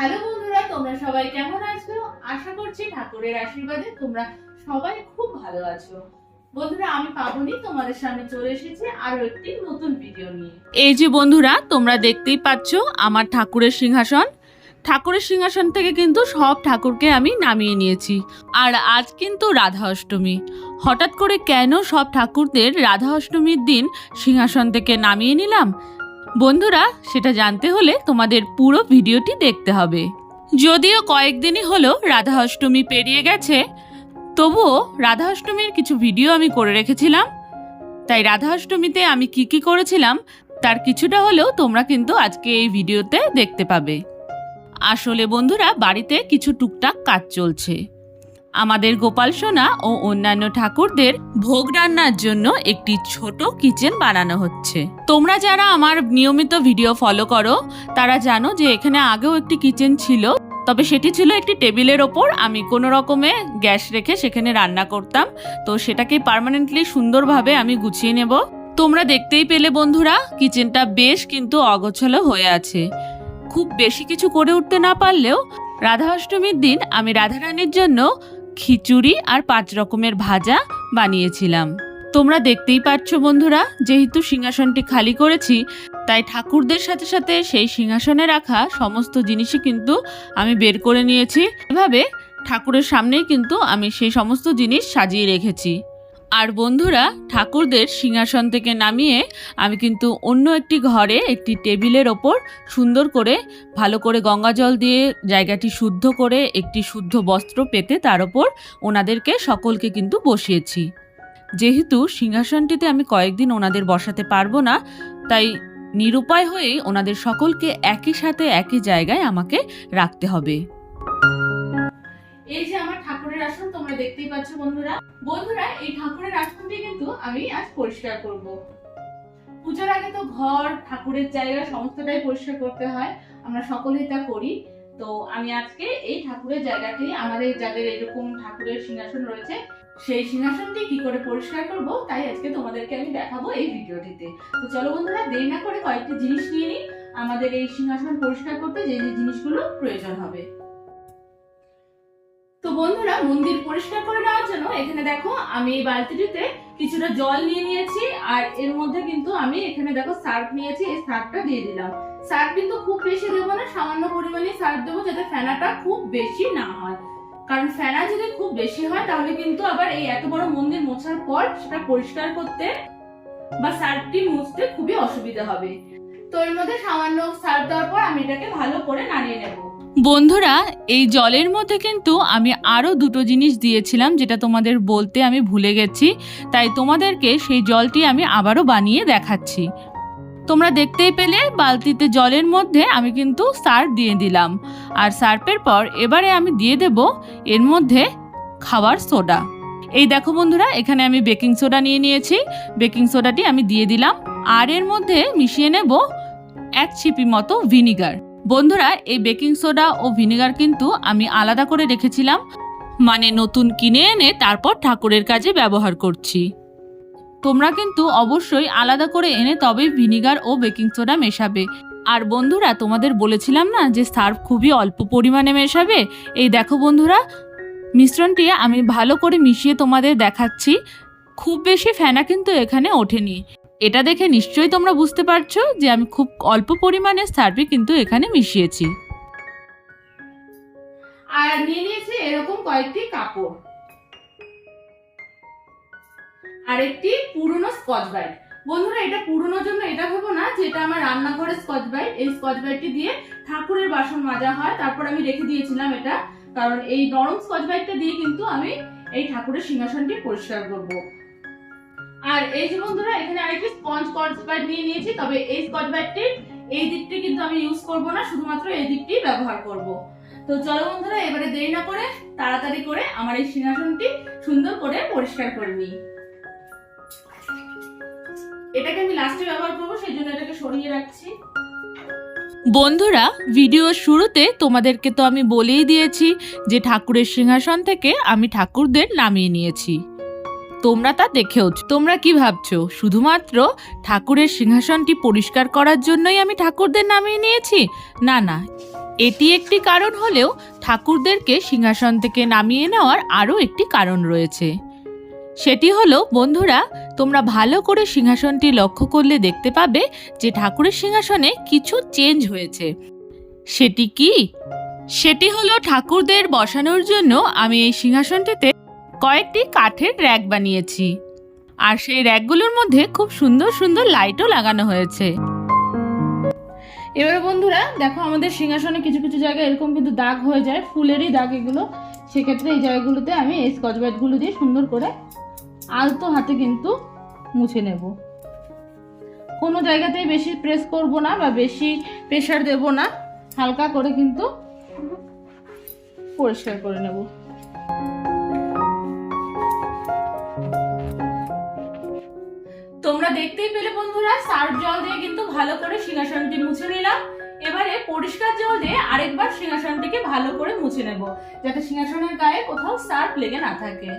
Hello বন্ধুরা, তোমরা সবাই কেমন আছো? আশা করছি ঠাকুরের আশীর্বাদে তোমরা সবাই খুব ভালো আছো। এই যে বন্ধুরা, তোমরা দেখতেই পাচ্ছ আমার ঠাকুরের সিংহাসন। ঠাকুরের সিংহাসন থেকে কিন্তু সব ঠাকুরকে আমি নামিয়ে নিয়েছি। আর আজ কিন্তু রাধা অষ্টমী হঠাৎ করে কেন সব ঠাকুরদের রাধা অষ্টমীর দিন সিংহাসন থেকে নামিয়ে নিলাম? বন্ধুরা, সেটা জানতে হলে তোমাদের পুরো ভিডিওটি দেখতে হবে। যদিও কয়েকদিনই হলো রাধা অষ্টমী পেরিয়ে গেছে, তবুও রাধা অষ্টমীর কিছু ভিডিও আমি করে রেখেছিলাম। তাই রাধা অষ্টমীতে আমি কি কি করেছিলাম, তার কিছুটা হলেও তোমরা কিন্তু আজকে এই ভিডিওতে দেখতে পাবে। আসলে বন্ধুরা, বাড়িতে কিছু টুকটাক কাজ চলছে। আমাদের গোপাল সোনা ও অন্যান্য ঠাকুরদের ভোগ রান্নার জন্য একটি ছোট কিচেন বানানো হচ্ছে। তোমরা যারা আমার নিয়মিত ভিডিও ফলো করো, তারা জানো যে এখানে আগেও একটি কিচেন ছিল, তবে সেটি ছিল একটি টেবিলের ওপর। আমি কোনো রকমে গ্যাস রেখে সেখানে রান্না করতাম, তো সেটাকে পার্মানেন্টলি সুন্দরভাবে আমি গুছিয়ে নেব। তোমরা দেখতেই পেলে বন্ধুরা, কিচেনটা বেশ কিন্তু অগোছালো হয়ে আছে। খুব বেশি কিছু করে উঠতে না পারলেও রাধা অষ্টমীর দিন আমি রাধারানীর জন্য খিচুড়ি আর পাঁচ রকমের ভাজা বানিয়েছিলাম। তোমরা দেখতেই পাচ্ছ বন্ধুরা, যেহেতু সিংহাসনটি খালি করেছি, তাই ঠাকুরদের সাথে সাথে সেই সিংহাসনে রাখা সমস্ত জিনিসই কিন্তু আমি বের করে নিয়েছি। এভাবে ঠাকুরের সামনেই কিন্তু আমি সেই সমস্ত জিনিস সাজিয়ে রেখেছি। আর বন্ধুরা, ঠাকুরদের সিংহাসন থেকে নামিয়ে আমি কিন্তু অন্য একটি ঘরে একটি টেবিলের ওপর সুন্দর করে, ভালো করে গঙ্গা জল দিয়ে জায়গাটি শুদ্ধ করে একটি শুদ্ধ বস্ত্র পেতে তার ওপর ওনাদেরকে সকলকে কিন্তু বসিয়েছি। যেহেতু সিংহাসনটিতে আমি কয়েকদিন ওনাদের বসাতে পারব না, তাই নিরুপায় হয়েই ওনাদের সকলকে একই সাথে একই জায়গায় আমাকে রাখতে হবে। এই যে আমার ঠাকুরের আসন তোমরা দেখতেই পাচ্ছ, বন্ধুরা। বন্ধুরা, এই ঠাকুরের আসনটি কিন্তু আমি আজ পরিষ্কার করব। পূজার আগে তো ঘর, ঠাকুরের জায়গা সমস্তটাই পরিষ্কার করতে হয়। আমরা সকলেই তা করি। তো আমি আজকে এই ঠাকুরের জায়গাটি আমাদের যাদের এরকম ঠাকুরের সিংহাসন রয়েছে, সেই সিংহাসনটি কি করে পরিষ্কার করব, তাই আজকে তোমাদেরকে আমি দেখাবো এই ভিডিওটিতে। তো চলো বন্ধুরা, দেরি না করে কয়েকটি জিনিস নিয়ে নিই। আমাদের এই সিংহাসন পরিষ্কার করতে যে যে জিনিসগুলো প্রয়োজন হবে। তো বন্ধুরা, মন্দির পরিষ্কার করে নেওয়ার জন্য এখানে দেখো, আমি এই বালতিটিতে কিছুটা জল নিয়ে নিয়েছি, আর এর মধ্যে কিন্তু আমি এখানে দেখো সার্ফ নিয়েছি, এই সার্ফটা দিয়ে দিলাম। সার্ফ কিন্তু খুব বেশি দেবো না, সামান্য পরিমাণে সার্ফ দেবো যাতে ফেনাটা খুব বেশি না হয়। কারণ ফেনা যদি খুব বেশি হয়, তাহলে কিন্তু আবার এই এত বড় মন্দির মোছার পর সেটা পরিষ্কার করতে বা সার্ফটি মুছতে খুবই অসুবিধা হবে। তো এর মধ্যে সামান্য সার্ফ দেওয়ার পর আমি এটাকে ভালো করে নাড়িয়ে নেব। বন্ধুরা, এই জলের মধ্যে কিন্তু আমি আরও দুটো জিনিস দিয়েছিলাম যেটা তোমাদের বলতে আমি ভুলে গেছি। তাই তোমাদেরকে সেই জলটি আমি আবারও বানিয়ে দেখাচ্ছি। তোমরা দেখতেই পেলে, বালতিতে জলের মধ্যে আমি কিন্তু সার্ফ দিয়ে দিলাম। আর সার্ফের পর এবারে আমি দিয়ে দেব এর মধ্যে খাবার সোডা। এই দেখো বন্ধুরা, এখানে আমি বেকিং সোডা নিয়ে নিয়েছি। বেকিং সোডাটি আমি দিয়ে দিলাম। আর এর মধ্যে মিশিয়ে নেব এক ছিপি মতো ভিনিগার। বন্ধুরা, এই বেকিং সোডা ও ভিনেগার কিন্তু আমি আলাদা করে রেখেছিলাম। মানে নতুন কিনে এনে তারপর ঠাকুরের কাজে ব্যবহার করছি। তোমরা কিন্তু অবশ্যই আলাদা করে এনে তবে ভিনিগার ও বেকিং সোডা মেশাবে। আর বন্ধুরা, তোমাদের বলেছিলাম না যে সার্ফ খুবই অল্প পরিমাণে মেশাবে? এই দেখো বন্ধুরা, মিশ্রণটি আমি ভালো করে মিশিয়ে তোমাদের দেখাচ্ছি। খুব বেশি ফেনা কিন্তু এখানে ওঠেনি। এটা দেখে নিশ্চয়ই তোমরা বুঝতে পারছ যে আমি খুব অল্প পরিমাণে সার্ভে কিন্তু এখানে মিশিয়েছি। আর নিয়ে নিয়েছি এরকম কয়েকটি কাপড়। আর একটি পুরনো স্কচ ব্রাইট বন্ধুরা, এটা পুরনোর জন্য এটা ভেবো না যে এটা আমার রান্নাঘরের স্কচ ব্রাইট এই স্কচ ব্রাইটটি দিয়ে ঠাকুরের বাসন মাজা হয়। তারপর আমি রেখে দিয়েছিলাম এটা। কারণ এই নরম স্কচ ব্রাইটটা দিয়ে কিন্তু আমি এই ঠাকুরের সিংহাসনটি পরিষ্কার করব। আর এই যে বন্ধুরা, এখানে আরেকটি স্পঞ্জ স্কচ ব্রাইট নিয়ে নিয়েছি, তবে এই স্কচ ব্রাইটটির এই দিকটি কিন্তু আমি ইউজ করব না, শুধুমাত্র এই দিকটি ব্যবহার করব। তো চলো বন্ধুরা, এবারে দেরি না করে তাড়াতাড়ি করে আমার এই সিংহাসনটি সুন্দর করে পরিষ্কার করে নিই। এটাকে আমি লাস্টে ব্যবহার করব, সেই জন্য এটাকে সরিয়ে রাখছি। বন্ধুরা ভিডিওর শুরুতে তোমাদেরকে তো আমি বলেই দিয়েছি যে ঠাকুরের সিংহাসন থেকে আমি ঠাকুরদের নামিয়ে নিয়েছি। তোমরা তা দেখেও তোমরা কি ভাবছ? শুধুমাত্র ঠাকুরের সিংহাসনটি পরিষ্কার করার জন্যই আমি ঠাকুরদের নামিয়ে নিয়েছি? না না। এটি একটি কারণ হলেও ঠাকুরদেরকে সিংহাসন থেকে নামিয়ে নেওয়ার আরও একটি কারণ রয়েছে। সেটি হলো, বন্ধুরা, তোমরা ভালো করে সিংহাসনটি লক্ষ্য করলে দেখতে পাবে যে ঠাকুরের সিংহাসনে কিছু চেঞ্জ হয়েছে। সেটি কি? সেটি হলো ঠাকুরদের বসানোর জন্য আমি এই সিংহাসনটিতে কয়েকটি কাঠের র্যাক বানিয়েছি। আর সেই র্যাকগুলোর মধ্যে খুব সুন্দর সুন্দর লাইটও লাগানো হয়েছে। এবারে বন্ধুরা, দেখো আমাদের সিংহাসনে কিছু কিছু জায়গায় এরকম কিন্তু দাগ হয়ে যায়, ফুলেরই দাগ এগুলো। সেক্ষেত্রে এই জায়গাগুলোতে আমি এই স্কচ ব্রাইটগুলো দিয়ে সুন্দর করে আলতো হাতে কিন্তু মুছে নেব। কোনো জায়গাতেই বেশি প্রেস করব না বা বেশি প্রেশার দেব না, হালকা করে কিন্তু পরিষ্কার করে নেব। তোমরা দেখতেই পেলে বন্ধুরা, সার্ফ জল দিয়ে কিন্তু ভালো করে সিংহাসনটি মুছে নিলাম। এবারে পরিষ্কার জল দিয়ে আরেকবার সিংহাসনটিকে ভালো করে মুছে নেব, যাতে সিংহাসনের গায়ে কোথাও সার্ফ লেগে না থাকে।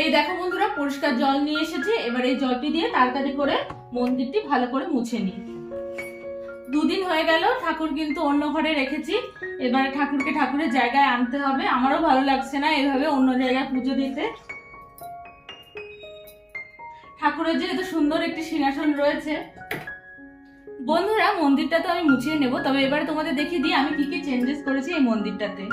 এই দেখো বন্ধুরা, পরিষ্কার জল নিয়ে এসেছে। এবার এই জলটি দিয়ে তাড়াতাড়ি করে মন্দিরটি ভালো করে মুছে নিই। দুদিন হয়ে গেল, ঠাকুর কিন্তু অন্য ঘরে রেখেছি। এবারে ঠাকুরকে ঠাকুরের জায়গায় আনতে হবে। আমারও ভালো লাগছে না এভাবে অন্য জায়গায় পুজো দিতে। ঠাকুরের যেহেতু সুন্দর একটি সিংহাসন রয়েছে। বন্ধুরা, মন্দিরটা তো আমি মুছিয়ে নেব, তবে এবারে তোমাদের দেখিয়ে দিই আমি কি কি চেঞ্জেস করেছি এই মন্দিরটাতে।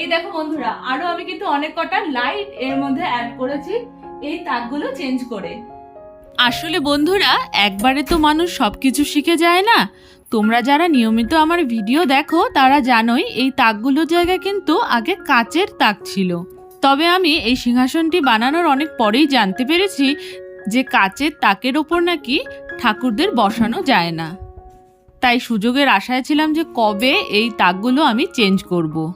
এই দেখো বন্ধুরা, আরও আমি কিন্তু অনেক কটা লাইটের মধ্যে অ্যাড করেছি। এই তাকগুলো চেঞ্জ করে। আসলে বন্ধুরা, একবারে তো মানুষ সব কিছু শিখে যায় না। তোমরা যারা নিয়মিত আমার ভিডিও দেখো, তারা জানোই এই তাকগুলো জায়গা কিন্তু আগে কাচের তাক ছিল। তবে আমি এই সিংহাসনটি বানানোর অনেক পরেই জানতে পেরেছি যে কাচের তাকের ওপর নাকি ঠাকুরদের বসানো যায় না। তাই সুযোগের আশায় ছিলাম যে কবে এই তাকগুলো আমি চেঞ্জ করব।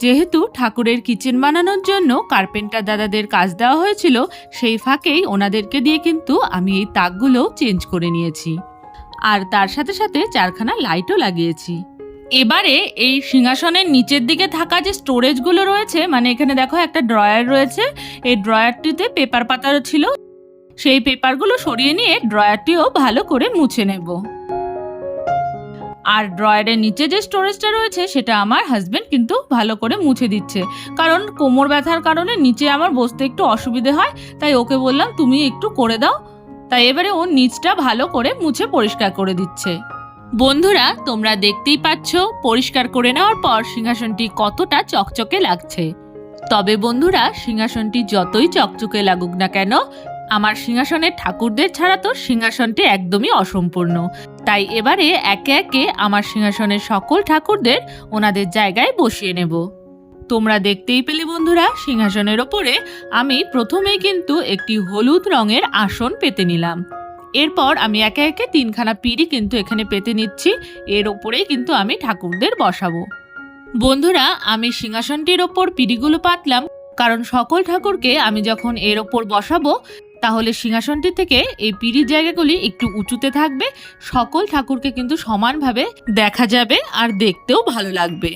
যেহেতু ঠাকুরের কিচেন বানানোর জন্য কার্পেন্টার দাদাদের কাজ দেওয়া হয়েছিল, সেই ফাঁকেই ওনাদেরকে দিয়ে কিন্তু আমি এই তাকগুলোও চেঞ্জ করে নিয়েছি। আর তার সাথে সাথে চারখানা লাইটও লাগিয়েছি। এবারে এই সিংহাসনের নিচের দিকে থাকা যে স্টোরেজগুলো রয়েছে মানে এখানে দেখো একটা ড্রয়ার রয়েছে, এই ড্রয়ারটিতে পেপার পাতারও ছিল। সেই পেপারগুলো সরিয়ে নিয়ে ড্রয়ারটিও ভালো করে মুছে নেব। আর ড্রয়ারের নিচে যে স্টোরেজটা রয়েছে, সেটা আমার হাজব্যান্ড কিন্তু ভালো করে মুছে দিচ্ছে। কারণ কোমর ব্যথার কারণে নিচে আমার বসতে একটু অসুবিধে হয়, তাই ওকে বললাম, তুমি একটু করে দাও। তাই এবারে ও নিচটা ভালো করে মুছে পরিষ্কার করে দিচ্ছে। বন্ধুরা, তোমরা দেখতেই পাচ্ছ, পরিষ্কার করে নেওয়ার পর সিংহাসনটি কতটা চকচকে লাগছে। তবে বন্ধুরা, সিংহাসনটি যতই চকচকে লাগুক না কেন, আমার সিংহাসনের ঠাকুরদের ছাড়া তো সিংহাসনটি একদমই অসম্পূর্ণ। তাই এবারে একে একে আমার সিংহাসনের সকল ঠাকুরদের ওনাদের জায়গায় বসিয়ে নেব। তোমরা দেখতেই পেলে বন্ধুরা, সিংহাসনের ওপরে আমি প্রথমেই কিন্তু একটি হলুদ রঙের আসন পেতে নিলাম। এরপর আমি একে একে তিনখানা পিড়ি কিন্তু এখানে পেতে নিচ্ছি, এর ওপরেই কিন্তু আমি ঠাকুরদের বসাবো। বন্ধুরা, আমি সিংহাসনটির ওপর পিড়িগুলো পাতলাম, কারণ সকল ঠাকুরকে আমি যখন এর ওপর বসাবো তাহলে সিংহাসনটি থেকে এই পিড়ির জায়গাগুলি একটু উঁচুতে থাকবে। সকল ঠাকুরকে কিন্তু সমানভাবে দেখা যাবে আর দেখতেও ভালো লাগবে।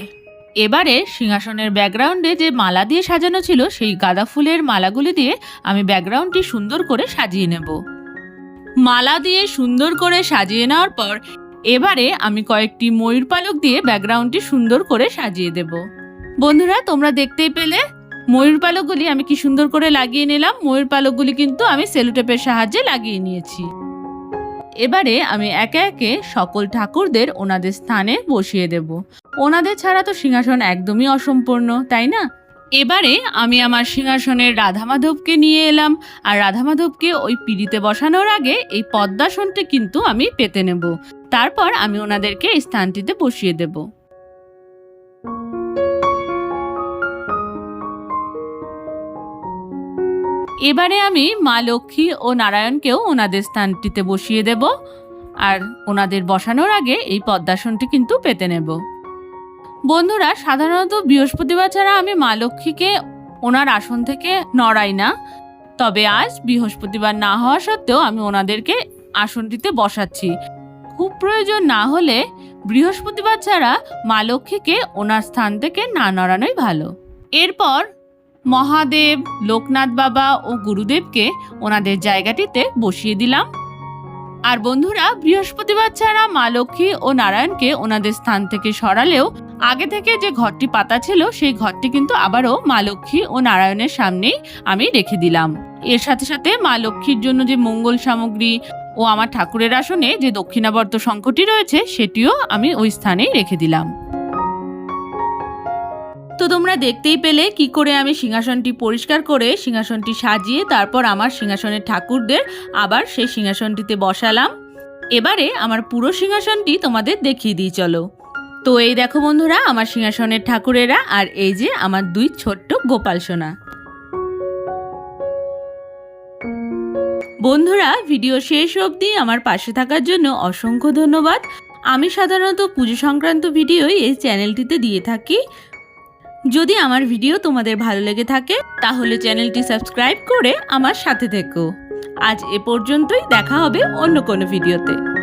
এবারে সিংহাসনের ব্যাকগ্রাউন্ডে যে মালা দিয়ে সাজানো ছিল, সেই গাঁদা ফুলের মালাগুলি দিয়ে আমি ব্যাকগ্রাউন্ডটি সুন্দর করে সাজিয়ে নেব। মালা দিয়ে সুন্দর করে সাজিয়ে নেওয়ার পর, এবারে আমি কয়েকটি ময়ূর পালক দিয়ে ব্যাকগ্রাউন্ডটি সুন্দর করে সাজিয়ে দেব। বন্ধুরা, তোমরা দেখতেই পেলে ময়ূর পালকগুলি আমি কি সুন্দর করে লাগিয়ে নিলাম? ময়ূর পালকগুলি কিন্তু আমি সেলোটেপের সাহায্যে লাগিয়ে নিয়েছি। এবারে আমি একে একে সকল ঠাকুরদের ওনাদের স্থানে বসিয়ে দেব। ওনাদের ছাড়া তো সিংহাসন একদমই অসম্পূর্ণ, তাই না? এবারে আমি আমার সিংহাসনের রাধা মাধবকে নিয়ে এলাম আর রাধা মাধবকে ওই পিড়িতে বসানোর আগে এই পদ্মাসনটি কিন্তু আমি পেতে নেব। তারপর আমি ওনাদেরকে স্থানটিতে বসিয়ে দেব। এবারে আমি মা লক্ষ্মী ও নারায়ণকেও ওনাদের স্থানটিতে বসিয়ে দেব। আর ওনাদের বসানোর আগে এই পদ্মাসনটি কিন্তু পেতে নেব। বন্ধুরা, সাধারণত বৃহস্পতিবার ছাড়া আমি মা লক্ষ্মীকে ওনার আসন থেকে নড়াই না। তবে আজ বৃহস্পতিবার না হওয়া সত্ত্বেও আমি ওনাদেরকে আসনটিতে বসাচ্ছি। খুব প্রয়োজন না হলে বৃহস্পতিবার ছাড়া মা লক্ষ্মীকে ওনার স্থান থেকে না নড়ানোই ভালো। এরপর মহাদেব, লোকনাথ বাবা ও গুরুদেবকে ওনাদের জায়গাটিতে বসিয়ে দিলাম। আর বন্ধুরা, বৃহস্পতিবার ছাড়া মা লক্ষ্মী ও নারায়ণকে ওনাদের স্থান থেকে সরালেও আগে থেকে যে ঘরটি পাতা ছিল, সেই ঘরটি কিন্তু আবারও মা লক্ষ্মী ও নারায়ণের সামনেই আমি রেখে দিলাম। এর সাথে সাথে মা লক্ষ্মীর জন্য যে মঙ্গল সামগ্রী ও আমার ঠাকুরের আসনে যে দক্ষিণাবর্ত শঙ্খটি রয়েছে, সেটিও আমি ওই স্থানেই রেখে দিলাম। তো তোমরা দেখতেই পেলে কি করে আমি সিংহাসনটি পরিষ্কার করে সিংহাসনটি সাজিয়ে তারপর আমার সিংহাসনের ঠাকুরদের আবার সেই সিংহাসনটিতে বসালাম। এবারে আমার পুরো সিংহাসনটি তোমাদের দেখিয়ে দিই, চলো। তো এই দেখো বন্ধুরা, আমার সিংহাসনের ঠাকুরেরা আর এই যে আমার দুই ছোট্ট গোপাল সোনা। বন্ধুরা, ভিডিও শেষ অবধি আমার পাশে থাকার জন্য অসংখ্য ধন্যবাদ। আমি সাধারণত পুজো সংক্রান্ত ভিডিওই এই চ্যানেলটিতে দিয়ে থাকি। যদি আমার ভিডিও তোমাদের ভালো লেগে থাকে, তাহলে চ্যানেলটি সাবস্ক্রাইব করে আমার সাথে থেকো। আজ এ পর্যন্তই, দেখা হবে অন্য কোনো ভিডিওতে।